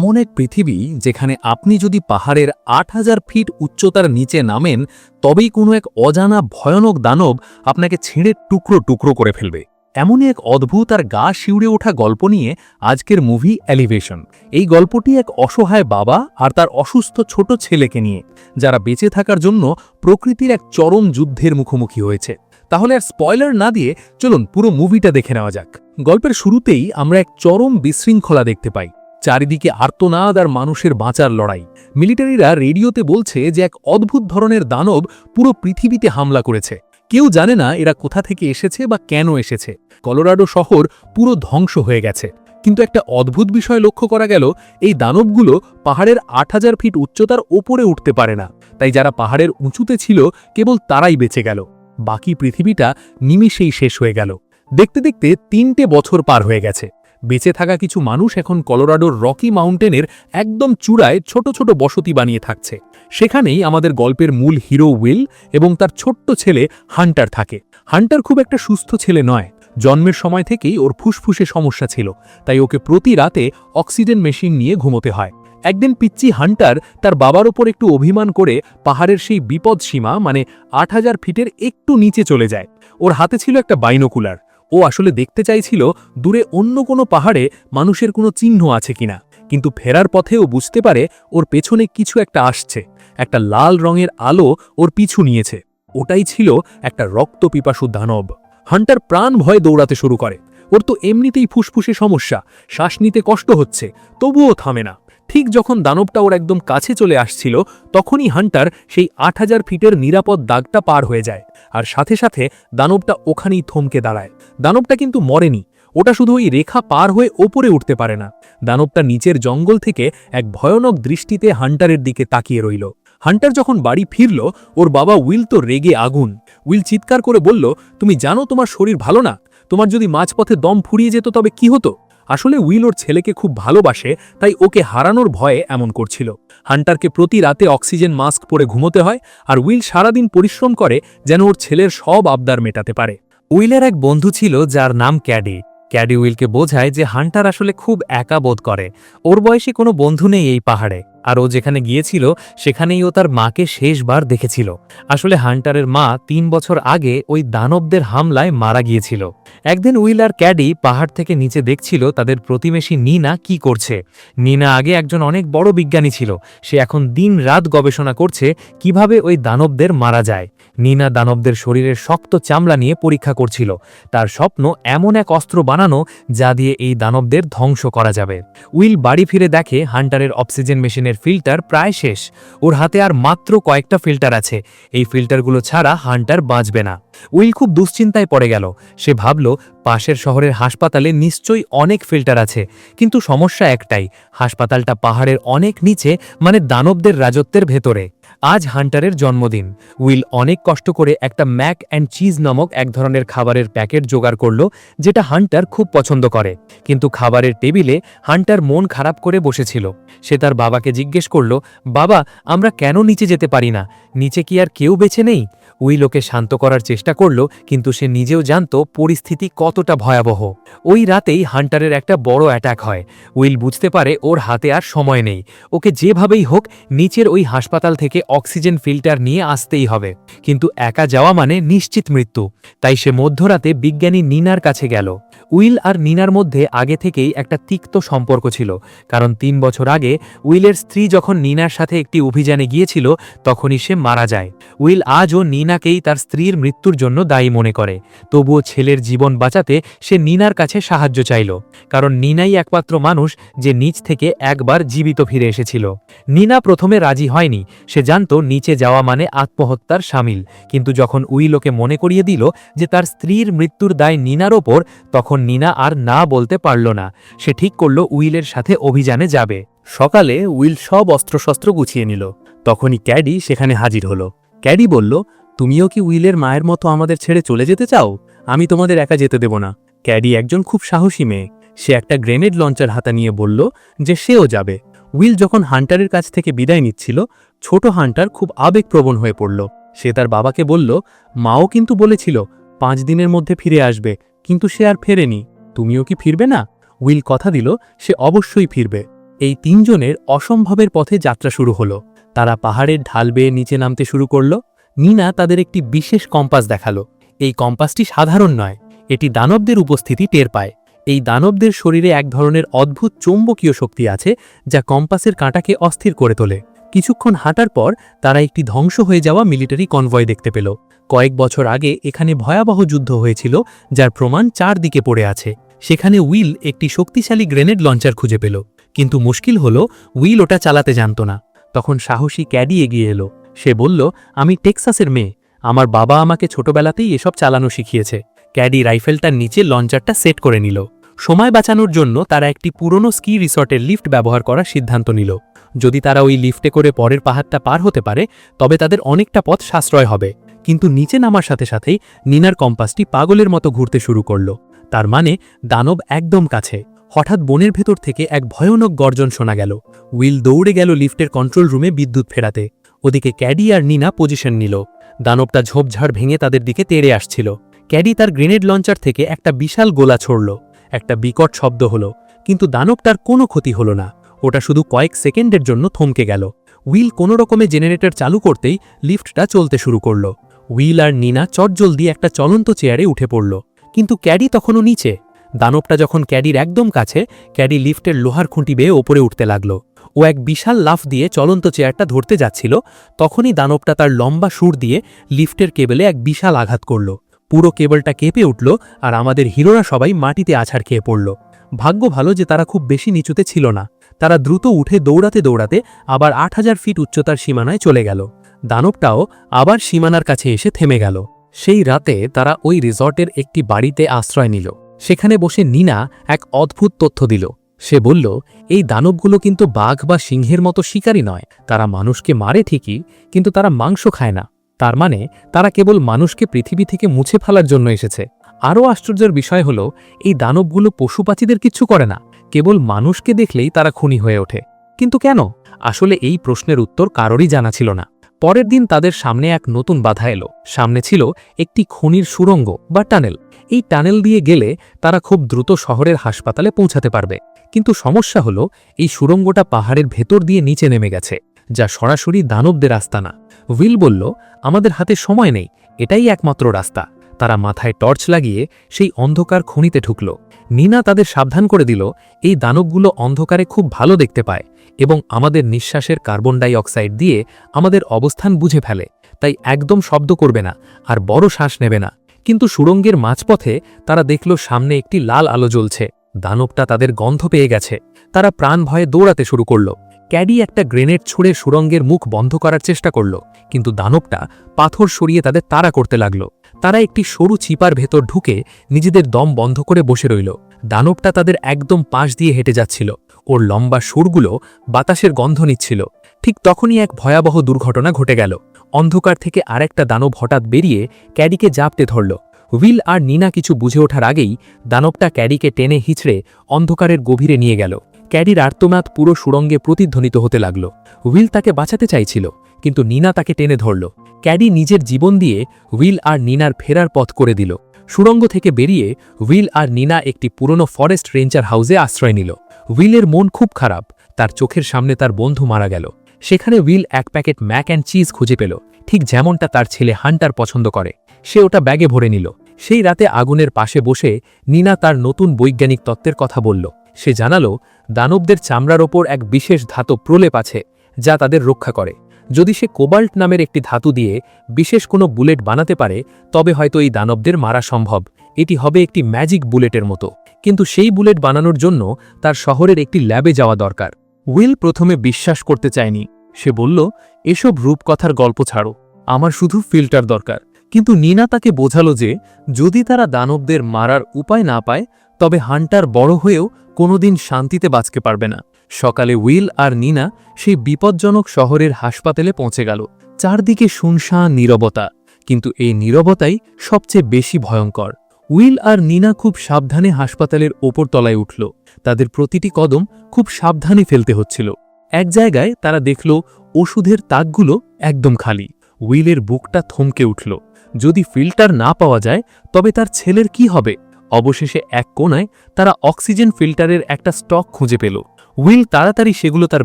এমন এক পৃথিবী যেখানে আপনি যদি পাহাড়ের আট হাজার ফিট উচ্চতার নিচে নামেন, তবেই কোনো এক অজানা ভয়ানক দানব আপনাকে ছিঁড়ে টুকরো টুকরো করে ফেলবে। এমনই এক অদ্ভুত আর গা শিউড়ে ওঠা গল্প নিয়ে আজকের মুভি অ্যালিভেশন এই গল্পটি এক অসহায় বাবা আর তার অসুস্থ ছোট ছেলেকে নিয়ে, যারা বেঁচে থাকার জন্য প্রকৃতির এক চরম যুদ্ধের মুখোমুখি হয়েছে। তাহলে আর স্পয়লার না দিয়ে চলুন পুরো মুভিটা দেখে নেওয়া যাক। গল্পের শুরুতেই আমরা এক চরম বিশৃঙ্খলা দেখতে পাই। চারিদিকে আর্তনাদ আর মানুষের বাঁচার লড়াই। মিলিটারিরা রেডিওতে বলছে যে এক অদ্ভুত ধরনের দানব পুরো পৃথিবীতে হামলা করেছে। কেউ জানে না এরা কোথা থেকে এসেছে বা কেন এসেছে। কলোরাডো শহর পুরো ধ্বংস হয়ে গেছে। কিন্তু একটা অদ্ভুত বিষয় লক্ষ্য করা গেল, এই দানবগুলো পাহাড়ের আট হাজার ফিট উচ্চতার ওপরে উঠতে পারে না। তাই যারা পাহাড়ের উঁচুতে ছিল, কেবল তারাই বেঁচে গেল। বাকি পৃথিবীটা নিমিষেই শেষ হয়ে গেল। দেখতে দেখতে তিনটে বছর পার হয়ে গেছে। বেঁচে থাকা কিছু মানুষ এখন কলোরাডোর রকি মাউন্টেনের একদম চূড়ায় ছোট ছোট বসতি বানিয়ে থাকছে। সেখানেই আমাদের গল্পের মূল হিরো উইল এবং তার ছোট্ট ছেলে হান্টার থাকে। হান্টার খুব একটা সুস্থ ছেলে নয়। জন্মের সময় থেকেই ওর ফুসফুসে সমস্যা ছিল, তাই ওকে প্রতি রাতে অক্সিজেন মেশিন নিয়ে ঘুমোতে হয়। একদিন পিচ্চি হান্টার তার বাবার ওপর একটু অভিমান করে পাহাড়ের সেই বিপদ সীমা মানে আট হাজার ফিটের একটু নিচে চলে যায়। ওর হাতে ছিল একটা বাইনোকুলার। ও আসলে দেখতে চাইছিল দূরে অন্য কোনো পাহাড়ে মানুষের কোনো চিহ্ন আছে কিনা। কিন্তু ফেরার পথে ও বুঝতে পারে ওর পেছনে কিছু একটা আসছে। একটা লাল রঙের আলো ওর পিছু নিয়েছে। ওটাই ছিল একটা রক্ত পিপাসু দানব। হান্টার প্রাণ ভয়ে দৌড়াতে শুরু করে। ওর তো এমনিতেই ফুসফুসে সমস্যা। শ্বাস নিতে কষ্ট হচ্ছে, তবুও থামে না। ঠিক যখন দানবটা ওর একদম কাছে চলে আসছিল, তখনই হান্টার সেই আট হাজার ফিটের নিরাপদ দাগটা পার হয়ে যায় আর সাথে সাথে দানবটা ওখানেই থমকে দাঁড়ায়। দানবটা কিন্তু মরেনি, ওটা শুধু ওই রেখা পার হয়ে ওপরে উঠতে পারে না। দানবটা নিচের জঙ্গল থেকে এক ভয়ানক দৃষ্টিতে হান্টারের দিকে তাকিয়ে রইল। হান্টার যখন বাড়ি ফিরল, ওর বাবা উইল তো রেগে আগুন। উইল চিৎকার করে বলল, তুমি জানো তোমার শরীর ভালো না? তোমার যদি মাঝপথে দম ফুরিয়ে যেত তবে কি হতো? আসলে উইল ওর ছেলেকে খুব ভালোবাসে, তাই ওকে হারানোর ভয়ে এমন করছিল। হান্টারকে প্রতি রাতে অক্সিজেন মাস্ক পরে ঘুমোতে হয় আর উইল সারাদিন পরিশ্রম করে যেন ওর ছেলের সব আবদার মেটাতে পারে। উইলের এক বন্ধু ছিল যার নাম ক্যাডি। ক্যাডি উইলকে বোঝায় যে হান্টার আসলে খুব একা বোধ করে। ওর বয়সী কোনো বন্ধু নেই এই পাহাড়ে। আর ও যেখানে গিয়েছিল, সেখানেই ও তার মাকে শেষবার দেখেছিল। আসলে হান্টারের মা তিন বছর আগে ওই দানবদের হামলায় মারা গিয়েছিল। একদিন উইল আর ক্যাডি পাহাড় থেকে নিচে দেখছিল তাদের প্রতিবেশী নিনা কি করছে। নিনা আগে একজন অনেক বড় বিজ্ঞানী ছিল। সে এখন দিন রাত গবেষণা করছে কীভাবে ওই দানবদের মারা যায়। নিনা দানবদের শরীরের শক্ত চামড়া নিয়ে পরীক্ষা করছিল। তার স্বপ্ন এমন এক অস্ত্র বানানো যা দিয়ে এই দানবদের ধ্বংস করা যাবে। উইল বাড়ি ফিরে দেখে হান্টারের অক্সিজেন মেশিনের ফিল্টার প্রায় শেষ। ওর হাতে আর মাত্র কয়েকটা ফিল্টার আছে। এই ফিল্টারগুলো ছাড়া হান্টার বাঁচবে না। উইল খুব দুশ্চিন্তায় পড়ে গেল। সে ভাবল, পাশের শহরের হাসপাতালে নিশ্চয়ই অনেক ফিল্টার আছে। কিন্তু সমস্যা একটাই, হাসপাতালটা পাহাড়ের অনেক নিচে মানে দানবদের রাজত্বের ভেতরে। আজ হান্টারের জন্মদিন। উইল অনেক কষ্ট করে একটা ম্যাক অ্যান্ড চিজ নামক এক ধরনের খাবারের প্যাকেট জোগাড় করল, যেটা হান্টার খুব পছন্দ করে। কিন্তু খাবারের টেবিলে হান্টার মন খারাপ করে বসেছিল। সে তার বাবাকে জিজ্ঞেস করল, বাবা, আমরা কেন নিচে যেতে পারি না? নিচে কি আর কেউ বেছে নেই? উইল ওকে শান্ত করার চেষ্টা করল, কিন্তু সে নিজেও জানত পরিস্থিতি কতটা ভয়াবহ। ওই রাতেই হান্টারের একটা বড় অ্যাটাক হয়। উইল বুঝতে পারে ওর হাতে আর সময় নেই। ওকে যেভাবেই হোক, নিচের ওই হাসপাতাল থেকে অক্সিজেন ফিল্টার নিয়ে আসতেই হবে। কিন্তু একা যাওয়া মানে নিশ্চিত মৃত্যু। তাই সে মধ্যরাতে বিজ্ঞানী নিনার কাছে গেল। উইল আর নিনার মধ্যে আগে থেকেই একটা তিক্ত সম্পর্ক ছিল। কারণ তিন বছর আগে উইলের স্ত্রী যখন নিনার সাথে একটি অভিযানে গিয়েছিল, তখনই সে মারা যায়। উইল আজও নিনাকেই তার স্ত্রীর মৃত্যুর জন্য দায়ী মনে করে। তবুও ছেলের জীবন বাঁচাতে সে নিনার কাছে সাহায্য চাইল। কারণ নিনাই একমাত্র মানুষ যে নিচ থেকে একবার জীবিত ফিরে এসেছিল। নিনা প্রথমে রাজি হয়নি। সে জানত নিচে যাওয়া মানে আত্মহত্যার সামিল। কিন্তু যখন উইল ওকে মনে করিয়ে দিল যে তার স্ত্রীর মৃত্যুর দায় নিনার ওপর, তখন নিনা আর না বলতে পারল না। সে ঠিক করল উইলের সাথে অভিযানে যাবে। সকালে উইল সব অস্ত্রশস্ত্র গুছিয়ে নিল। তখনই ক্যাডি সেখানে হাজির হলো। ক্যাডি বলল তুমিও কি উইলের মায়ের মতো আমাদের ছেড়ে চলে যেতে চাও? আমি তোমাদের একা যেতে দেব না। ক্যাডি একজন খুব সাহসী মেয়ে। সে একটা গ্রেনেড লঞ্চার হাতা নিয়ে বলল যে সেও যাবে। উইল যখন হান্টারের কাছ থেকে বিদায় নিচ্ছিল, ছোট হান্টার খুব আবেগপ্রবণ হয়ে পড়ল। সে তার বাবাকে বলল, মাও কিন্তু বলেছিল, পাঁচ দিনের মধ্যে ফিরে আসবে, কিন্তু সে আর ফেরেনি। তুমিও কি ফিরবে না? উইল কথা দিল, সে অবশ্যই ফিরবে। এই তিনজনের অসম্ভবের পথে যাত্রা শুরু হলো। তারা পাহাড়ের ঢাল বেয়ে নিচে নামতে শুরু করল। নিনা তাদের একটি বিশেষ কম্পাস দেখাল। এই কম্পাসটি সাধারণ নয়, এটি দানবদের উপস্থিতি টের পায়। এই দানবদের শরীরে এক ধরনের অদ্ভুত চৌম্বকীয় শক্তি আছে, যা কম্পাসের কাঁটাকে অস্থির করে তোলে। কিছুক্ষণ হাঁটার পর তারা একটি ধ্বংস হয়ে যাওয়া মিলিটারি কনভয় দেখতে পেল। কয়েক বছর আগে এখানে ভয়াবহ যুদ্ধ হয়েছিল, যার প্রমাণ চারদিকে পড়ে আছে। সেখানে উইল একটি শক্তিশালী গ্রেনেড লঞ্চার খুঁজে পেল। কিন্তু মুশকিল হল, উইল ওটা চালাতে জানত না। তখন সাহসী ক্যাডি এগিয়ে এলো। সে বলল, আমি টেক্সাসের মেয়ে। আমার বাবা আমাকে ছোটবেলাতেই এসব চালানো শিখিয়েছে। ক্যাডি রাইফেলটার নিচে লঞ্চারটা সেট করে নিল। সময় বাঁচানোর জন্য তারা একটি পুরনো স্কি রিসর্টের লিফট ব্যবহার করার সিদ্ধান্ত নিল। যদি তারা ওই লিফটে করে পরের পাহাড়টা পার হতে পারে, তবে তাদের অনেকটা পথ সাশ্রয় হবে। কিন্তু নিচে নামার সাথে সাথেই নিনার কম্পাসটি পাগলের মতো ঘুরতে শুরু করল। তার মানে দানব একদম কাছে। হঠাৎ বনের ভেতর থেকে এক ভয়ানক গর্জন শোনা গেল। উইল দৌড়ে গেল লিফটের কন্ট্রোল রুমে বিদ্যুৎ ফেরাতে। ওদিকে ক্যাডি আর নিনা পজিশন নিল। দানবটা ঝোপঝাড় ভেঙে তাদের দিকে তেড়ে আসছিল। ক্যাডি তার গ্রেনেড লঞ্চার থেকে একটা বিশাল গোলা ছড়ল। একটা বিকট শব্দ হলো, কিন্তু দানবটার কোনো ক্ষতি হলো না। ওটা শুধু কয়েক সেকেন্ডের জন্য থমকে গেল। উইল কোনো রকমে জেনারেটর চালু করতেই লিফটটা চলতে শুরু করল। উইল আর নিনা চটজলদি একটা চলন্ত চেয়ারে উঠে পড়ল। কিন্তু ক্যাডি তখনও নিচে। দানবটা যখন ক্যাডির একদম কাছে, ক্যাডি লিফটের লোহার খুঁটি বেয়ে ওপরে উঠতে লাগল। ও এক বিশাল লাফ দিয়ে চলন্ত চেয়ারটা ধরতে যাচ্ছিল, তখনই দানবটা তার লম্বা সুর দিয়ে লিফটের কেবেলে এক বিশাল আঘাত করল। পুরো কেবলটা কেঁপে উঠল আর আমাদের হিরোরা সবাই মাটিতে আছাড় খেয়ে পড়ল। ভাগ্য ভালো যে তারা খুব বেশি নিচুতে ছিল না। তারা দ্রুত উঠে দৌড়াতে দৌড়াতে আবার আট হাজার ফিট উচ্চতার সীমানায় চলে গেল। দানবটাও আবার সীমানার কাছে এসে থেমে গেল। সেই রাতে তারা ওই রিসর্টের একটি বাড়িতে আশ্রয় নিল। সেখানে বসে নিনা এক অদ্ভুত তথ্য দিল। সে বলল, এই দানবগুলো কিন্তু বাঘ বা সিংহের মতো শিকারী নয়। তারা মানুষকে মারে ঠিকই, কিন্তু তারা মাংস খায় না। তার মানে তারা কেবল মানুষকে পৃথিবী থেকে মুছে ফেলার জন্য এসেছে। আরও আশ্চর্যের বিষয় হল, এই দানবগুলো পশুপাচিদের কিচ্ছু করে না। কেবল মানুষকে দেখলেই তারা খুনি হয়ে ওঠে। কিন্তু কেন? আসলে এই প্রশ্নের উত্তর কারোরই জানা ছিল না। পরের দিন তাদের সামনে এক নতুন বাধা এলো। সামনে ছিল একটি খনির সুড়ঙ্গ বা টানেল। এই টানেল দিয়ে গেলে তারা খুব দ্রুত শহরের হাসপাতালে পৌঁছাতে পারবে। কিন্তু সমস্যা হলো, এই সুড়ঙ্গটা পাহাড়ের ভেতর দিয়ে নিচে নেমে গেছে, যা সরাসরি দানবদের রাস্তা না উইল বলল, আমাদের হাতে সময় নেই, এটাই একমাত্র রাস্তা। তারা মাথায় টর্চ লাগিয়ে সেই অন্ধকার খনিতে ঢুকল। নিনা তাদের সাবধান করে দিল, এই দানবগুলো অন্ধকারে খুব ভালো দেখতে পায় এবং আমাদের নিঃশ্বাসের কার্বন ডাই অক্সাইড দিয়ে আমাদের অবস্থান বুঝে ফেলে। তাই একদম শব্দ করবে না, আর বড় শ্বাস নেবে না। কিন্তু সুরঙ্গের মাঝপথে তারা দেখল সামনে একটি লাল আলো জ্বলছে। দানবটা তাদের গন্ধ পেয়ে গেছে। তারা প্রাণ ভয়ে দৌড়াতে শুরু করল। ক্যাডি একটা গ্রেনেড ছুঁড়ে সুরঙ্গের মুখ বন্ধ করার চেষ্টা করল, কিন্তু দানবটা পাথর সরিয়ে তাদের তাড়া করতে লাগল। তারা একটি সরু চিপার ভেতর ঢুকে নিজেদের দম বন্ধ করে বসে রইল। দানবটা তাদের একদম পাশ দিয়ে হেঁটে যাচ্ছিল। ওর লম্বা সুরগুলো বাতাসের গন্ধ নিচ্ছিল। ঠিক তখনই এক ভয়াবহ দুর্ঘটনা ঘটে গেল। অন্ধকার থেকে আরেকটা দানব হঠাৎ বেরিয়ে ক্যাডিকে জাপতে ধরল। উইল আর নিনা কিছু বুঝে ওঠার আগেই দানবটা ক্যাডিকে টেনে হিচড়ে অন্ধকারের গভীরে নিয়ে গেল। ক্যাডির আর্তনাদ পুরো সুরঙ্গে প্রতিধ্বনিত হতে লাগল। উইল তাকে বাঁচাতে চাইছিল, কিন্তু নিনা তাকে টেনে ধরল। ক্যাডি নিজের জীবন দিয়ে উইল আর নিনার ফেরার পথ করে দিল। সুড়ঙ্গ থেকে বেরিয়ে উইল আর নিনা একটি পুরনো ফরেস্ট রেঞ্জার হাউসে আশ্রয় নিল। উইলের মন খুব খারাপ, তার চোখের সামনে তার বন্ধু মারা গেল। সেখানে উইল এক প্যাকেট ম্যাক অ্যান্ড চিজ খুঁজে পেল। ঠিক যেমনটা তার ছেলে হান্টার পছন্দ করে, সে ওটা ব্যাগে ভরে নিল। সেই রাতে আগুনের পাশে বসে নিনা তার নতুন বৈজ্ঞানিক তত্ত্বের কথা বলল। সে জানালো, দানবদের চামড়ার ওপর এক বিশেষ ধাতব প্রলেপ আছে, যা তাদের রক্ষা করে। যদি সে কোবাল্ট নামের একটি ধাতু দিয়ে বিশেষ কোনো বুলেট বানাতে পারে, তবে হয়তো এই দানবদের মারা সম্ভব। এটি হবে একটি ম্যাজিক বুলেটের মতো। কিন্তু সেই বুলেট বানানোর জন্য তার শহরের একটি ল্যাবে যাওয়া দরকার। উইল প্রথমে বিশ্বাস করতে চায়নি। সে বলল, এসব রূপকথার গল্প ছাড়ো, আমার শুধু ফিল্টার দরকার। কিন্তু নিনা তাকে বোঝালো যে, যদি তারা দানবদের মারার উপায় না পায়, তবে হান্টার বড় হয়েও কোনোদিন শান্তিতে বাঁচতে পারবে না। সকালে উইল আর নিনা সেই বিপজ্জনক শহরের হাসপাতালে পৌঁছে গেল। চারদিকে শুনশান, নীরবতা। কিন্তু এই নীরবতাই সবচেয়ে বেশি ভয়ঙ্কর। উইল আর নিনা খুব সাবধানে হাসপাতালের ওপর তলায় উঠল। তাদের প্রতিটি কদম খুব সাবধানে ফেলতে হচ্ছিল। এক জায়গায় তারা দেখল ওষুধের তাকগুলো একদম খালি। উইলের বুকটা থমকে উঠল। যদি ফিল্টার না পাওয়া যায়, তবে তার ছেলের কি হবে? অবশেষে এক কোনায় তারা অক্সিজেন ফিল্টারের একটা স্টক খুঁজে পেল। উইল তাড়াতাড়ি সেগুলো তার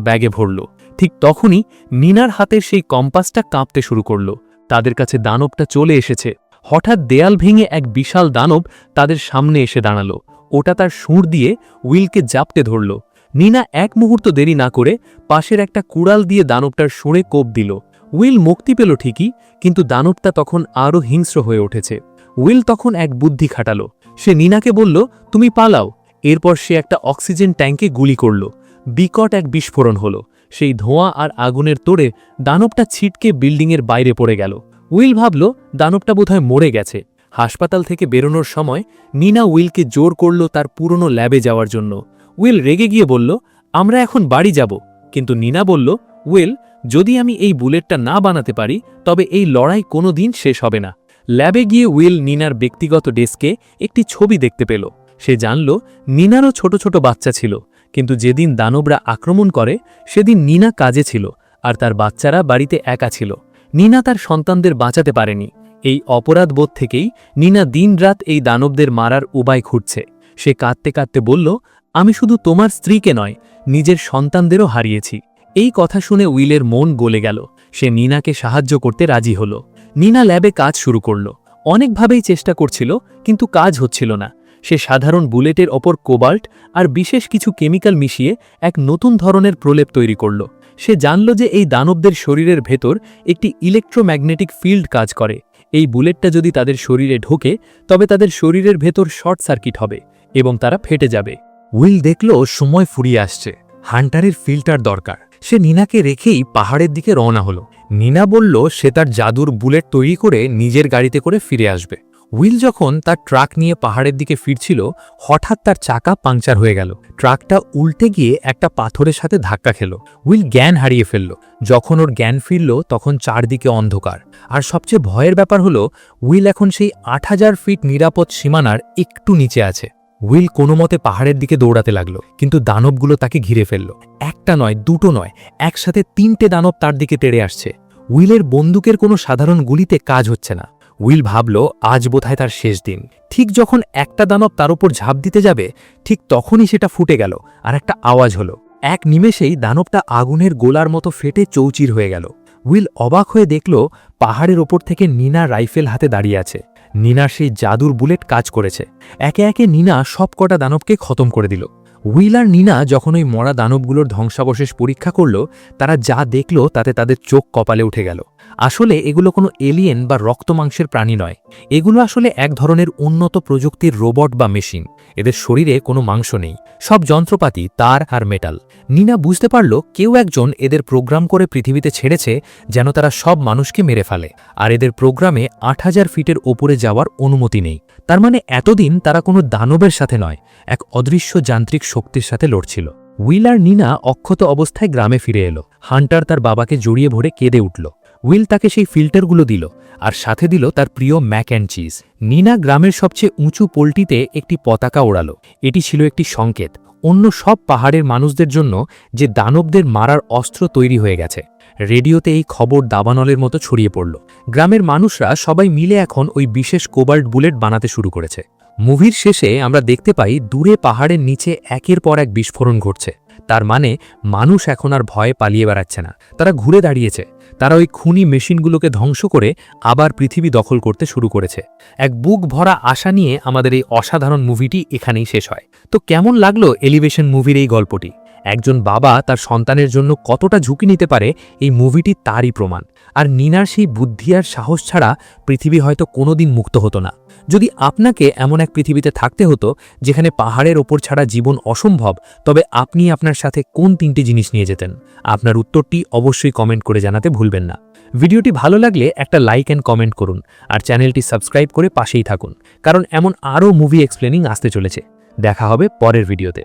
ব্যাগে ভরল। ঠিক তখনই নিনার হাতের সেই কম্পাসটা কাঁপতে শুরু করল। তাদের কাছে দানবটা চলে এসেছে। হঠাৎ দেয়াল ভেঙে এক বিশাল দানব তাদের সামনে এসে দাঁড়াল। ওটা তার সুর দিয়ে উইলকে জাপটে ধরল। নিনা এক মুহূর্ত দেরি না করে পাশের একটা কুড়াল দিয়ে দানবটার সুরে কোপ দিল। উইল মুক্তি পেল ঠিকই, কিন্তু দানবটা তখন আরও হিংস্র হয়ে উঠেছে। উইল তখন এক বুদ্ধি খাটালো। সে নিনাকে বলল, তুমি পালাও। এরপর সে একটা অক্সিজেন ট্যাঙ্কে গুলি করল। বিকট এক বিস্ফোরণ হলো। সেই ধোঁয়া আর আগুনের তোড়ে দানবটা ছিটকে বিল্ডিংয়ের বাইরে পড়ে গেল। উইল ভাবল, দানবটা বোধহয় মরে গেছে। হাসপাতাল থেকে বেরোনোর সময় নিনা উইলকে জোর করল তার পুরনো ল্যাবে যাওয়ার জন্য। উইল রেগে গিয়ে বলল, আমরা এখন বাড়ি যাব। কিন্তু নিনা বলল, উইল, যদি আমি এই বুলেটটা না বানাতে পারি, তবে এই লড়াই কোনো দিন শেষ হবে না। ল্যাবে গিয়ে উইল নিনার ব্যক্তিগত ডেস্কে একটি ছবি দেখতে পেল। সে জানল, নিনারও ছোট ছোট বাচ্চা ছিল, কিন্তু যেদিন দানবরা আক্রমণ করে, সেদিন নিনা কাজে ছিল, আর তার বাচ্চারা বাড়িতে একা ছিল। নিনা তার সন্তানদের বাঁচাতে পারেনি। এই অপরাধবোধ থেকেই নিনা দিনরাত এই দানবদের মারার উপায় খুঁজছে। সে কাঁদতে কাঁদতে বলল আমি শুধু তোমার স্ত্রীকে নয়, নিজের সন্তানদেরও হারিয়েছি। এই কথা শুনে উইলের মন গলে গেল। সে নিনাকে সাহায্য করতে রাজি হল। নিনা ল্যাবে কাজ শুরু করল। অনেকভাবেই চেষ্টা করছিল, কিন্তু কাজ হচ্ছিল না। সে সাধারণ বুলেটের ওপর কোবাল্ট আর বিশেষ কিছু কেমিক্যাল মিশিয়ে এক নতুন ধরনের প্রলেপ তৈরি করল। সে জানল যে এই দানবদের শরীরের ভেতর একটি ইলেকট্রোম্যাগনেটিক ফিল্ড কাজ করে। এই বুলেটটা যদি তাদের শরীরে ঢোকে, তবে তাদের শরীরের ভেতর শর্ট সার্কিট হবে এবং তারা ফেটে যাবে। উইল দেখল সময় ফুরিয়ে আসছে। হান্টারের ফিল্টার দরকার। সে নিনাকে রেখেই পাহাড়ের দিকে রওনা হলো। নিনা বলল, সে তার জাদুর বুলেট তৈরি করে নিজের গাড়িতে করে ফিরে আসবে। উইল যখন তার ট্রাক নিয়ে পাহাড়ের দিকে ফিরছিল, হঠাৎ তার চাকা পাংচার হয়ে গেল। ট্রাকটা উল্টে গিয়ে একটা পাথরের সাথে ধাক্কা খেল। উইল জ্ঞান হারিয়ে ফেলল। যখন ওর জ্ঞান ফিরল, তখন চারদিকে অন্ধকার। আর সবচেয়ে ভয়ের ব্যাপার হলো, উইল এখন সেই আট হাজার ফিট নিরাপদ সীমানার একটু নিচে আছে। উইল কোনো মতে পাহাড়ের দিকে দৌড়াতে লাগল, কিন্তু দানবগুলো তাকে ঘিরে ফেলল। একটা নয়, দুটো নয়, একসাথে তিনটে দানব তার দিকে তেড়ে আসছে। উইলের বন্দুকের কোনো সাধারণ গুলিতে কাজ হচ্ছে না। উইল ভাবল, আজ বোধহয় তার শেষ দিন। ঠিক যখন একটা দানব তার উপর ঝাঁপ দিতে যাবে, ঠিক তখনই সেটা ফুটে গেল আর একটা আওয়াজ হলো। এক নিমেষেই দানবটা আগুনের গোলার মতো ফেটে চৌচির হয়ে গেল। উইল অবাক হয়ে দেখল, পাহাড়ের ওপর থেকে নিনা রাইফেল হাতে দাঁড়িয়ে আছে। নিনার সেই জাদুর বুলেট কাজ করেছে। একে একে নিনা সব কটা দানবকে খতম করে দিল। উইল আর নিনা যখন ওই মরা দানবগুলোর ধ্বংসাবশেষ পরীক্ষা করল, তারা যা দেখল তাতে তাদের চোখ কপালে উঠে গেল। আসলে এগুলো কোনো এলিয়েন বা রক্তমাংসের প্রাণী নয়। এগুলো আসলে এক ধরনের উন্নত প্রযুক্তির রোবট বা মেশিন এদের শরীরে কোনো মাংস নেই। সব যন্ত্রপাতি, তার আর মেটাল নিনা বুঝতে পারল কেউ একজন এদের প্রোগ্রাম করে পৃথিবীতে ছেড়েছে যেন তারা সব মানুষকে মেরে ফেলে। আর এদের প্রোগ্রামে আট হাজার ফিটের ওপরে যাওয়ার অনুমতি নেই। তার মানে এতদিন তারা কোনো দানবের সাথে নয়, এক অদৃশ্য যান্ত্রিক শক্তির সাথে লড়ছিল। উইল আর নিনা অক্ষত অবস্থায় গ্রামে ফিরে এলো। হান্টার তার বাবাকে জড়িয়ে ভরে কেঁদে উঠল। উইল তাকে সেই ফিল্টারগুলো দিল আর সাথে দিল তার প্রিয় ম্যাক অ্যান্ড চিজ। নিনা গ্রামের সবচেয়ে উঁচু পোলটিতে একটি পতাকা ওড়ালো। এটি ছিল একটি সংকেত। অন্য সব পাহাড়ের মানুষদের জন্য যে দানবদের মারার অস্ত্র তৈরি হয়ে গেছে। রেডিওতে এই খবর দাবানলের মতো ছড়িয়ে পড়ল। গ্রামের মানুষরা সবাই মিলে এখন ওই বিশেষ কোবাল্ট বুলেট বানাতে শুরু করেছে। মুভির শেষে আমরা দেখতে পাই দূরে পাহাড়ের নিচে একের পর এক বিস্ফোরণ ঘটছে। তার মানে মানুষ এখন আর ভয়ে পালিয়ে বেড়াচ্ছে না। তারা ঘুরে দাঁড়িয়েছে। তারা ওই খুনি মেশিনগুলোকে ধ্বংস করে আবার পৃথিবী দখল করতে শুরু করেছে। এক বুক ভরা আশা নিয়ে আমাদের এই অসাধারণ মুভিটি এখানেই শেষ হয়। তো কেমন লাগল এলিভেশন মুভির এই গল্পটি? একজন বাবা তার সন্তানের জন্য কতটা ঝুঁকি নিতে পারে এই মুভিটি তারই প্রমাণ। আর নিনার সেই বুদ্ধি আর সাহস ছাড়া পৃথিবী হয়তো কোনোদিন মুক্ত হতো না। যদি আপনাকে এমন এক পৃথিবীতে থাকতে হতো, যেখানে পাহাড়ের ওপর ছাড়া জীবন অসম্ভব, তবে আপনি আপনার সাথে কোন তিনটি জিনিস নিয়ে যেতেন? আপনার উত্তরটি অবশ্যই কমেন্ট করে জানাতে ভুলবেন না। ভিডিওটি ভালো লাগলে একটা লাইক অ্যান্ড কমেন্ট করুন, আর চ্যানেলটি সাবস্ক্রাইব করে পাশেই থাকুন, কারণ এমন আরও মুভি এক্সপ্লেনিং আসতে চলেছে। দেখা হবে পরের ভিডিওতে।